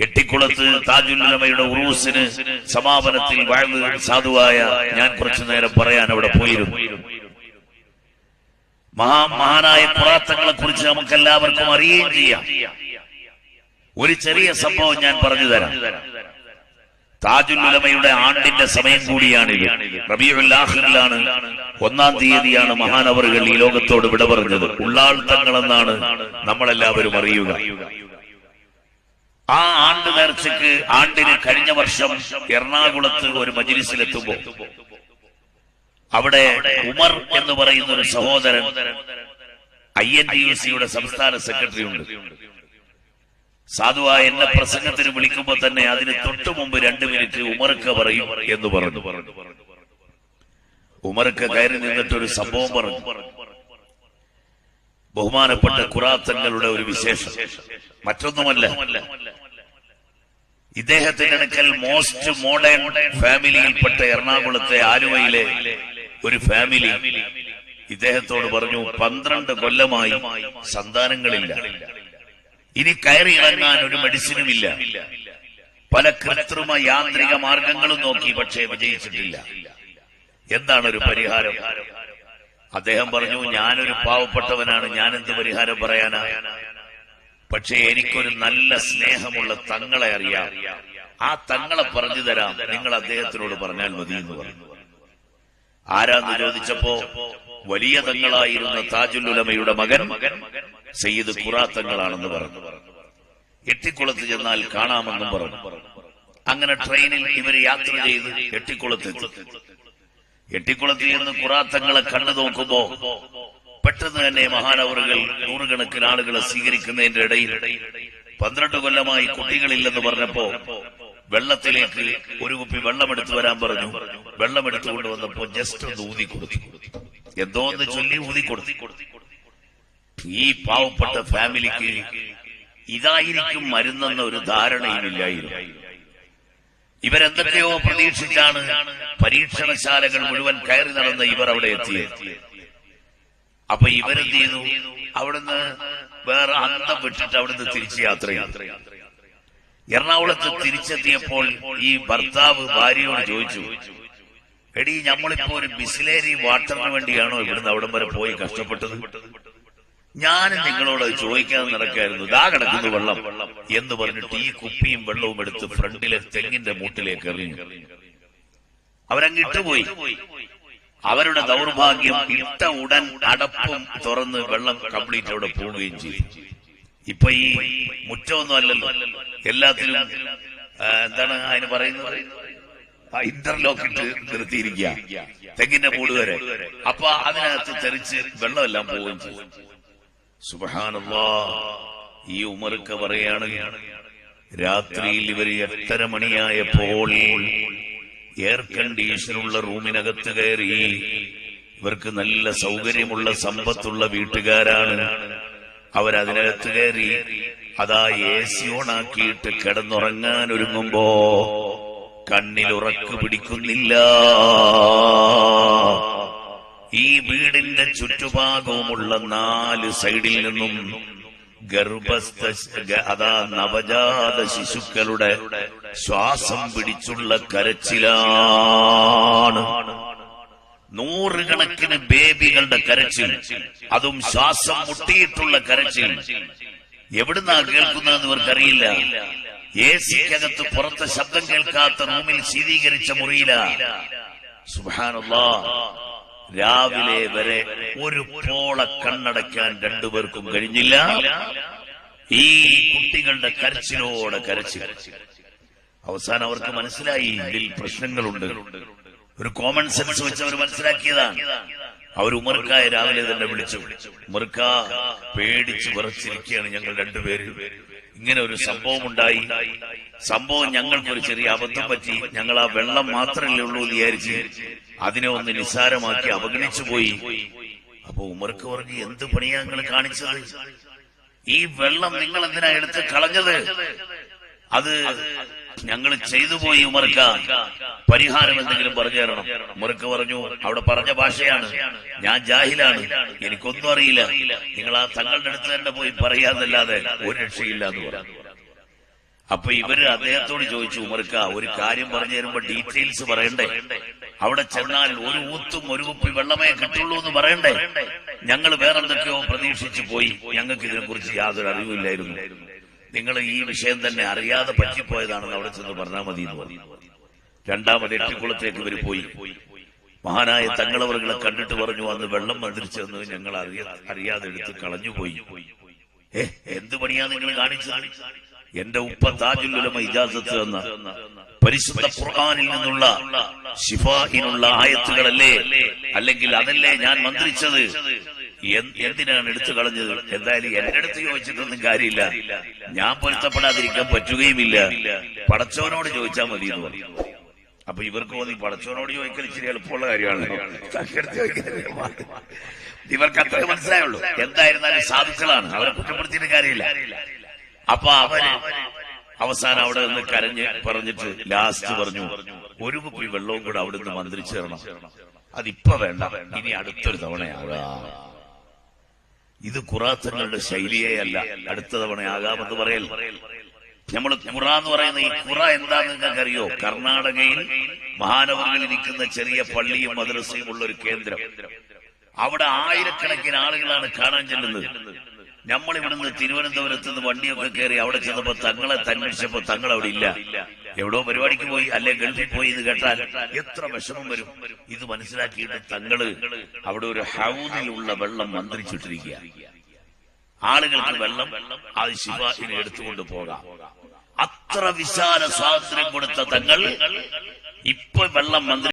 എട്ടിക്കുളത്ത് താജുല്ലമയുടെ ഉറൂസിന് സമാപനത്തിൽ വാഴ്ന്ന് സാധുവായ ഞാൻ കുറച്ചു നേരം പറയാൻ അവിടെ പോയിരുന്നു. മഹാ മഹാനായ പുറാത്തങ്ങളെ കുറിച്ച് നമുക്ക് എല്ലാവർക്കും അറിയുകയും ചെയ്യാം. ഒരു ചെറിയ സംഭവം ഞാൻ പറഞ്ഞു തരാം. താജുല്ലമയുടെ ആണ്ടിന്റെ സമയം കൂടിയാണിത്. റബിയുല്ലാഹിലാണ് ഒന്നാം തീയതിയാണ് മഹാനവറുകൾ ഈ ലോകത്തോട് വിട പറഞ്ഞത്. ഉള്ളാൾ തങ്ങളെന്നാണ് നമ്മളെല്ലാവരും അറിയുക. ആ ആണ്ട് നേർച്ചയ്ക്ക് ആണ്ടിന് കഴിഞ്ഞ വർഷം എറണാകുളത്ത് ഒരു മജിലിസിലെത്തുമ്പോ അവിടെ ഉമർ എന്ന് പറയുന്ന ഒരു സഹോദരൻ ഐ എൻ ഡി എസ് സിയുടെ സംസ്ഥാന സെക്രട്ടറി ഉണ്ട് സാധുവായ എന്നെ പ്രസംഗത്തിന് വിളിക്കുമ്പോ തന്നെ അതിന് തൊട്ടു മുമ്പ് രണ്ടു മിനിറ്റ് ഉമർക്ക് പറയും എന്ന് പറഞ്ഞു. ഉമർക്ക് കയറി നിന്നിട്ട് ഒരു സംഭവം പറഞ്ഞു. ബഹുമാനപ്പെട്ട ഖുറാത്തങ്ങളുടെ ഒരു വിശേഷം. മറ്റൊന്നുമല്ല ഇദ്ദേഹത്തിന്റെ അടുക്കൽ മോസ്റ്റ് മോഡേൺ ഫാമിലിയിൽപ്പെട്ട എറണാകുളത്തെ ആലുവയിലെ ഒരു ഫാമിലി ഇദ്ദേഹത്തോട് പറഞ്ഞു പന്ത്രണ്ട് കൊല്ലമായി സന്താനങ്ങളില്ല. ഇനി കയറി ഇറങ്ങാൻ ഒരു മെഡിസിനുമില്ല പല കൃത്രിമ യാന്ത്രിക മാർഗങ്ങളും നോക്കി പക്ഷേ വിജയിച്ചിട്ടില്ല. എന്താണ് ഒരു പരിഹാരം? അദ്ദേഹം പറഞ്ഞു ഞാനൊരു പാവപ്പെട്ടവനാണ്. ഞാൻ എന്ത് പരിഹാരം പറയാനാ? പക്ഷേ എനിക്കൊരു നല്ല സ്നേഹമുള്ള തങ്ങളെ അറിയാം. ആ തങ്ങളെ പറഞ്ഞു തരാം. നിങ്ങൾ അദ്ദേഹത്തിനോട് പറഞ്ഞാൽ മതി എന്ന് പറഞ്ഞു. ആരാന്ന് ചോദിച്ചപ്പോ വലിയ തങ്ങളായിരുന്ന താജുലുലമയുടെ മകൻ സയ്യിദ് ഖുറാത്തങ്ങളാണെന്ന് പറഞ്ഞു. എട്ടിക്കുളത്ത് ചെന്നാൽ കാണാമെന്നും പറഞ്ഞു. അങ്ങനെ ട്രെയിനിൽ ഇവർ യാത്ര ചെയ്ത് എട്ടിക്കുളത്തെത്തി. എട്ടിക്കുളത്തിൽ നിന്ന് കുറാത്തങ്ങളെ കണ്ടു നോക്കുമ്പോ പെട്ടെന്ന് തന്നെ മഹാനവറുകൾ നൂറുകണക്കിന് ആളുകളെ സ്വീകരിക്കുന്നതിന്റെ ഇടയിൽ പന്ത്രണ്ട് കൊല്ലമായി കുട്ടികളില്ലെന്ന് പറഞ്ഞപ്പോ വെള്ളത്തിലേക്ക് ഒരു കുപ്പി വെള്ളമെടുത്തു വരാൻ പറഞ്ഞു. വെള്ളമെടുത്തു കൊണ്ടുവന്നപ്പോ ജസ്റ്റ് ഒന്ന് ഊതി കൊടുത്തു. എന്തോ ഒന്ന് ചൊല്ലി ഊതി കൊടുത്തു. ഈ പാവപ്പെട്ട ഫാമിലിക്ക് ഇതായിരിക്കും മരുന്നെന്ന ഒരു ധാരണയുമില്ലായിരുന്നു ഇവരെന്തൊക്കെയോ പ്രതീക്ഷിച്ചാണ് പരീക്ഷണശാലകൾ മുഴുവൻ കയറി നടന്ന ഇവർ അവിടെ എത്തിയത്. അപ്പൊ ഇവരെന്ത് ചെയ്തു? അവിടുന്ന് വേറെ അന്തം വിട്ടിട്ട് അവിടുന്ന് തിരിച്ച് യാത്ര എറണാകുളത്ത് തിരിച്ചെത്തിയപ്പോൾ ഈ ഭർത്താവ് ഭാര്യയോട് ചോദിച്ചു എടി നമ്മളിപ്പോ ഒരു ബിസ്ലേരി വാട്ടറിന് വേണ്ടിയാണോ ഇവിടുന്ന് അവിടം വരെ പോയി കഷ്ടപ്പെട്ടത്? ഞാൻ നിങ്ങളോട് ചോദിക്കാൻ നടക്കായിരുന്നു. ദാ കിടക്കുന്നു വെള്ളം. എന്ന് പറഞ്ഞിട്ട് ഈ കുപ്പിയും വെള്ളവും എടുത്ത് ഫ്രണ്ടിലെ തെങ്ങിന്റെ മൂട്ടിലേക്ക് എറിഞ്ഞു. അവരങ്ങിട്ട് പോയി. അവരുടെ ദൗർഭാഗ്യം ഇട്ട ഉടൻ അടപ്പും തുറന്ന് വെള്ളം കംപ്ലീറ്റ് അവിടെ പോവുകയും ചെയ്തു. ഇപ്പൊ ഈ മുറ്റമൊന്നും അല്ലല്ലോ എല്ലാത്തിലും എന്താണ് അതിന് പറയുന്നത്? ഇന്റർലോക്ക് ഇട്ട് നിർത്തിയിരിക്കുക. തെങ്ങിന്റെ മൂട് വരെ. അപ്പൊ അതിനകത്ത് തെറിച്ച് വെള്ളമെല്ലാം പോവുകയും ചെയ്തു. സുബഹാനല്ലാ. ഈ ഉമർക്ക് പറയാണ് രാത്രിയിൽ ഇവർ എട്ടര മണിയായപ്പോൾ എയർ കണ്ടീഷനുള്ള റൂമിനകത്ത് കയറി ഇവർക്ക് നല്ല സൗകര്യമുള്ള സമ്പത്തുള്ള വീട്ടുകാരാണ്. അവരതിനകത്ത് കയറി അതാ എ സി ഓണാക്കിയിട്ട് കിടന്നുറങ്ങാൻ ഒരുങ്ങുമ്പോ കണ്ണിൽ ഉറക്ക് പിടിക്കുന്നില്ല. ഈ വീടിന്റെ ചുറ്റുഭാഗവുമുള്ള നാല് സൈഡിൽ നിന്നും ഗർഭസ്ഥ അതാ നവജാത ശിശുക്കളുടെ ശ്വാസം പിടിച്ചുള്ള കരച്ചിലാണ്. നൂറുകണക്കിന് ബേബികളുടെ കരച്ചിൽ അതും ശ്വാസം മുട്ടിയിട്ടുള്ള കരച്ചിൽ. എവിടുന്നാ കേൾക്കുന്നതെന്ന് ഇവർക്കറിയില്ല. എ സിക്കകത്ത് പുറത്ത് ശബ്ദം കേൾക്കാത്ത റൂമിൽ ശീതീകരിച്ച മുറിയില. സുബാനുള്ള രാവിലെ വരെ ഒരു പോള കണ്ണടയ്ക്കാൻ രണ്ടുപേർക്കും കഴിഞ്ഞില്ല. ഈ കുട്ടികളുടെ കരച്ചിലോടെ കരച്ചിൽ അവസാനം അവർക്ക് മനസ്സിലായി ഇതിൽ പ്രശ്നങ്ങളുണ്ട്. ഒരു കോമൺ സെൻസ് വെച്ച് അവർ മനസ്സിലാക്കിയതാണ്. അവർ ഉമർക്കായ രാവിലെ തന്നെ വിളിച്ചു. ഉമർക്ക പേടിച്ച് വിറച്ചിരിക്കുകയാണ് ഞങ്ങൾ രണ്ടുപേര്. ഇങ്ങനെ ഒരു സംഭവം ഉണ്ടായി. സംഭവം ഞങ്ങൾക്കൊരു ചെറിയ അബദ്ധം പറ്റി. ഞങ്ങൾ ആ വെള്ളം മാത്രമല്ലേ ഉള്ളൂ വിചാരിച്ച് അതിനെ ഒന്ന് നിസ്സാരമാക്കി അവഗണിച്ചു പോയി. അപ്പൊ ഉമർക്ക് പറഞ്ഞു എന്ത് പണിയാ നിങ്ങൾ കാണിച്ചത്? ഈ വെള്ളം നിങ്ങൾ എന്തിനാ എടുത്ത് കളഞ്ഞത്? അത് ഞങ്ങൾ ചെയ്തു പോയി ഉമർക്ക. പരിഹാരം എന്തെങ്കിലും പറഞ്ഞു തരണം. ഉമർക്ക് പറഞ്ഞു അവിടെ പറഞ്ഞ ഭാഷയാണ്. ഞാൻ ജാഹിലാണ്. എനിക്കൊന്നും അറിയില്ല. നിങ്ങൾ ആ തങ്ങളുടെ അടുത്ത് തന്നെ പോയി പറയാന്നല്ലാതെ ഒരു രക്ഷയില്ല എന്ന് പറഞ്ഞു. അപ്പൊ ഇവർ അദ്ദേഹത്തോട് ചോദിച്ചു ഉമർക്ക ഒരു കാര്യം പറഞ്ഞു തരുമ്പോ ഡീറ്റെയിൽസ് പറയണ്ടേ? അവിടെ ചെന്നാൽ ഒരു ഊത്തും ഒരു കുപ്പി വെള്ളമേ കിട്ടുള്ളൂ എന്ന് പറയണ്ടേ? ഞങ്ങൾ വേറെന്തൊക്കെയോ പ്രതീക്ഷിച്ചു പോയി. ഞങ്ങൾക്ക് ഇതിനെക്കുറിച്ച് യാതൊരു അറിവില്ലായിരുന്നു നിങ്ങൾ ഈ വിഷയം തന്നെ അറിയാതെ പറ്റിപ്പോയതാണെന്ന് അവിടെ ചെന്ന് പറഞ്ഞാൽ മതി എന്ന് പറഞ്ഞു. രണ്ടാമത് എട്ടിക്കുളത്തേക്ക് ഇവർ പോയി. മഹാനായ തങ്ങളവറുകളെ കണ്ടിട്ട് പറഞ്ഞു അന്ന് വെള്ളം മന്ത്രിച്ചെന്ന് ഞങ്ങൾ അറിയ അറിയാതെ എടുത്ത് കളഞ്ഞുപോയി. പോയി എന്ത് പണിയാ നിങ്ങൾ കാണിച്ചത്? എന്റെ ഉപ്പ താജുല്ലുലമ ഇജാസത്ത് എന്ന പരിശുദ്ധ ഖുർആനിൽ നിന്നുള്ള ശിഫാഹിനുള്ള ആയത്തുകളല്ലേ? അല്ലെങ്കിൽ അതല്ലേ ഞാൻ മന്ത്രിച്ചത്? എന്തിനാണ് എടുത്തു കളഞ്ഞത്? എന്തായാലും എന്റെ അടുത്ത് ചോദിച്ചിട്ടൊന്നും കാര്യമില്ല. ഞാൻ പൊരുത്തപ്പെടാതിരിക്കാൻ പറ്റുകയുമില്ല. പടച്ചവനോട് ചോദിച്ചാൽ മതി എന്ന് പറഞ്ഞു. അപ്പൊ ഇവർക്ക് തോന്നി പടച്ചവനോട് ചോദിക്കൽ ഇച്ചിരി എളുപ്പമുള്ള കാര്യമാണ്. ഇവർക്ക് അത്ര മനസ്സിലായുള്ളൂ. എന്തായിരുന്നാലും സാധുക്കളാണ്. അവരെ കുറ്റപ്പെടുത്തിയിട്ട് കാര്യമില്ല. അപ്പൊ അവർ അവസാനം അവിടെ നിന്ന് കരഞ്ഞ് പറഞ്ഞിട്ട് ലാസ്റ്റ് പറഞ്ഞു ഒരു കുപ്പി വെള്ളവും കൂടെ അവിടെ നിന്ന് മന്ത്രിച്ചു തരണം. അതിപ്പോ വേണ്ട. ഇനി അടുത്തൊരു തവണയാകാം. ഇത് ഖുറാത്തങ്ങളുടെ ശൈലിയേ അല്ല. അടുത്ത തവണയാകാമെന്ന് പറയൽ. നമ്മൾ കുറ എന്ന് പറയുന്ന ഈ കുറ എന്താന്ന് നിങ്ങൾക്കറിയോ? കർണാടകയിൽ മഹാനഗറിൽ നിൽക്കുന്ന ചെറിയ പള്ളിയും മദ്രസയും ഉള്ള ഒരു കേന്ദ്രം. അവിടെ ആയിരക്കണക്കിന് ആളുകളാണ് കാണാൻ ചെല്ലുന്നത്. നമ്മൾ ഇവിടുന്ന് തിരുവനന്തപുരത്ത് നിന്ന് വണ്ടിയൊക്കെ കയറി അവിടെ ചെന്നപ്പോ തങ്ങളെ അന്വേഷിച്ചപ്പോ തങ്ങൾ അവിടെ ഇല്ല. എവിടോ പരിപാടിക്ക് പോയി അല്ലെ ഗൾഫിൽ പോയി എന്ന് കേട്ടാൽ എത്ര വിഷമം വരും. ഇത് മനസ്സിലാക്കിയിട്ട് തങ്ങൾ അവിടെ ഒരു ഹൗദിലുള്ള വെള്ളം മന്ത്രിച്ചിട്ടിരിക്കുക. ആളുകൾക്ക് വെള്ളം അത് ശിവാഹിനെ എടുത്തുകൊണ്ട് പോകാം. അത്ര വിശാല സ്വാതന്ത്ര്യം കൊടുത്ത തങ്ങൾ ഇപ്പൊ വെള്ളം മന്ത്രി